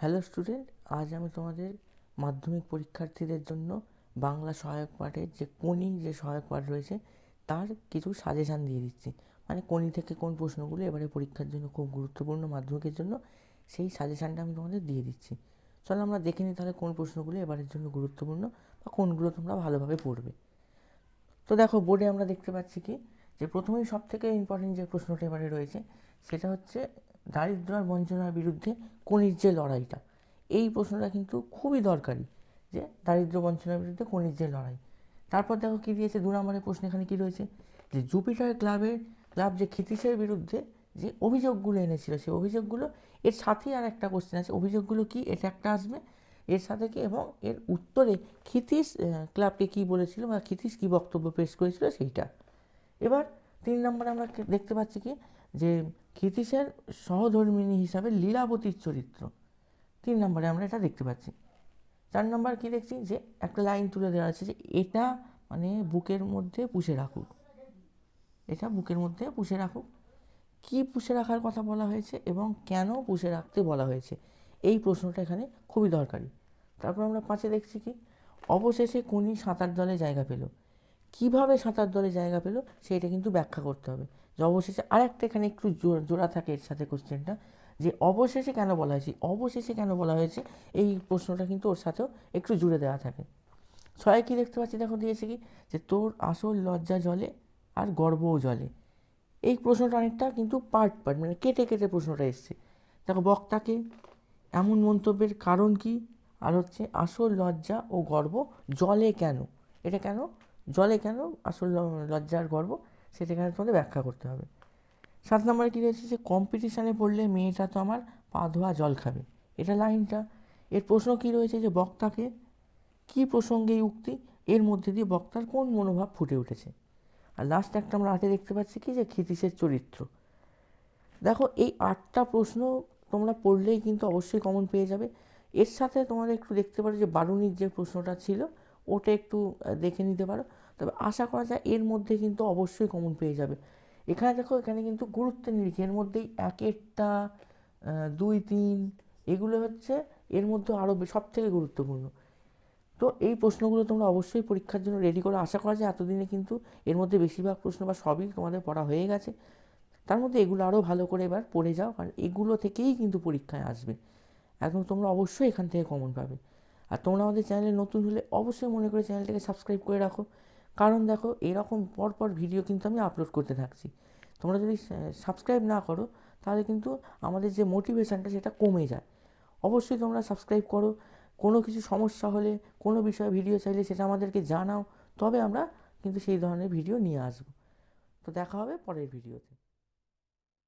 Hello student আজ আমি তোমাদের মাধ্যমিক পরীক্ষার্থীদের জন্য বাংলা সহায়ক পাঠের যে কোনি যে সহায়ক পাঠ রয়েছে, তার কিছু সাজেশান দিয়ে দিচ্ছি। মানে কোনি থেকে কোন প্রশ্নগুলো এবারে পরীক্ষার জন্য খুব গুরুত্বপূর্ণ মাধ্যমিকের জন্য, সেই সাজেশানটা আমি তোমাদের দিয়ে দিচ্ছি। চলো আমরা দেখে নিই তাহলে কোন প্রশ্নগুলো এবারের জন্য গুরুত্বপূর্ণ বা কোনগুলো তোমরা ভালোভাবে পড়বে। তো দেখো, বোর্ডে আমরা দেখতে পাচ্ছি কি, যে প্রথমেই সব থেকে ইম্পর্টেন্ট যে প্রশ্নটা এবারে রয়েছে, সেটা হচ্ছে দারিদ্র আর বঞ্চনার বিরুদ্ধে কনির যে লড়াইটা, এই প্রশ্নটা কিন্তু খুবই দরকারি যে দারিদ্র বঞ্চনার বিরুদ্ধে কনির যে লড়াই। তারপর দেখো কী দিয়েছে, দু নম্বরের প্রশ্ন এখানে কী রয়েছে? যে জুপিটার ক্লাবের, ক্লাব যে খিতিসের বিরুদ্ধে যে অভিযোগগুলো এনেছিল, সেই অভিযোগগুলো এর সাথেই আর একটা কোশ্চেন আছে, অভিযোগগুলো কি? এটা একটা আসবে। এর সাথে কি এবং এর উত্তরে খিতিস ক্লাবকে কী বলেছিল বা খিতিস কী বক্তব্য পেশ করেছিল সেইটা। এবার তিন নম্বরে আমরা দেখতে পাচ্ছি কি? যে ক্ষিতীশের সহধর্মিণী হিসাবে লীলাবতীর চরিত্র। তিন নম্বরে আমরা এটা দেখতে পাচ্ছি। চার নম্বর কি দেখছি? যে একটা লাইন তুলে দেওয়া আছে যে এটা মানে বুকের মধ্যে পুষে রাখুক। এটা বুকের মধ্যে পুষে রাখুক। কি পুষে রাখার কথা বলা হয়েছে এবং কেন পুষে রাখতে বলা হয়েছে? এই প্রশ্নটা এখানে খুবই দরকারি। তারপর আমরা পাঁচে দেখছি কি? অবশেষে কোনি সাঁতার দলে জায়গা পেল। কীভাবে সাঁতার দলে জায়গা পেল সেটা কিন্তু ব্যাখ্যা করতে হবে। যে অবশেষে আরেকটা এখানে একটু জোড়া থাকে এর সাথে কোশ্চেনটা যে অবশেষে কেন বলা হয়েছে? অবশেষে কেন বলা হয়েছে? এই প্রশ্নটা কিন্তু ওর সাথেও একটু জুড়ে দেওয়া থাকে। ছয় কী দেখতে পাচ্ছি? দেখো দিয়েছে কি? যে তোর আসল লজ্জা জলে আর গর্বও জলে। এই প্রশ্নটা অনেকটা কিন্তু পার্ট পার্ট মানে কেটে কেটে প্রশ্নটা এসছে। দেখো বক্তাকে এমন মন্তব্যের কারণ কি? আর হচ্ছে আসল লজ্জা ও গর্ব জলে কেন? এটা কেন? জলে কেন? আসল লজ্জার গর্ব। সেটা এখানে তোমাদের ব্যাখ্যা করতে হবে। সাত নম্বরে কী রয়েছে যে কম্পিটিশানে পড়লে মেয়েটা তো আমার পা ধোয়া জল খাবে। এটা লাইনটা। এর প্রশ্ন কী রয়েছে যে, বক্তাকে কী প্রসঙ্গে এই উক্তি? এর মধ্যে দিয়ে বক্তার কোন মনোভাব ফুটে উঠেছে? আর লাস্ট একটা আমরা আটে দেখতে পাচ্ছি কি যে, ক্ষিতীশের চরিত্র। দেখো, এই আটটা প্রশ্ন তোমরা পড়লেই কিন্তু অবশ্যই কমন পেয়ে যাবে। এর সাথে তোমাদের একটু দেখতে পারো যে বারুনির যে প্রশ্নটা ছিল ওটা একটু দেখে নিতে পারো। তবে আশা করা যায় এর মধ্যে কিন্তু অবশ্যই কমন পেয়ে যাবে। এখানে দেখো, এখানে কিন্তু গুরুত্বের নিরিখে এর মধ্যেই এক একটা দুই, তিন, এগুলো হচ্ছে এর মধ্যে আরও সব থেকে গুরুত্বপূর্ণ। তো এই প্রশ্নগুলো তোমরা অবশ্যই পরীক্ষার জন্য রেডি করো। আশা করা যায় এতদিনে কিন্তু এর মধ্যে বেশিরভাগ প্রশ্ন বা সবই তোমাদের পড়া হয়ে গেছে। তার মধ্যে এগুলো আরও ভালো করে এবার পড়ে যাও, কারণ এগুলো থেকেই কিন্তু পরীক্ষায় আসবে। একদম তোমরা অবশ্যই এখান থেকে কমন পাবে। আর তোমরা আমাদের চ্যানেলে নতুন হলে অবশ্যই মনে করে চ্যানেলটাকে সাবস্ক্রাইব করে রাখো। কারণ দেখো, এরকম পরপর ভিডিও কিন্তু আমি আপলোড করতে থাকছি। তোমরা যদি সাবস্ক্রাইব না করো, তাহলে কিন্তু আমাদের যে মোটিভেশনটা সেটা কমে যায়। অবশ্যই তোমরা সাবস্ক্রাইব করো। কোনো কিছু সমস্যা হলে, কোনো বিষয়ে ভিডিও চাইলে সেটা আমাদেরকে জানাও। তবে আমরা কিন্তু সেই ধরনের ভিডিও নিয়ে আসব। তো দেখা হবে পরের ভিডিওতে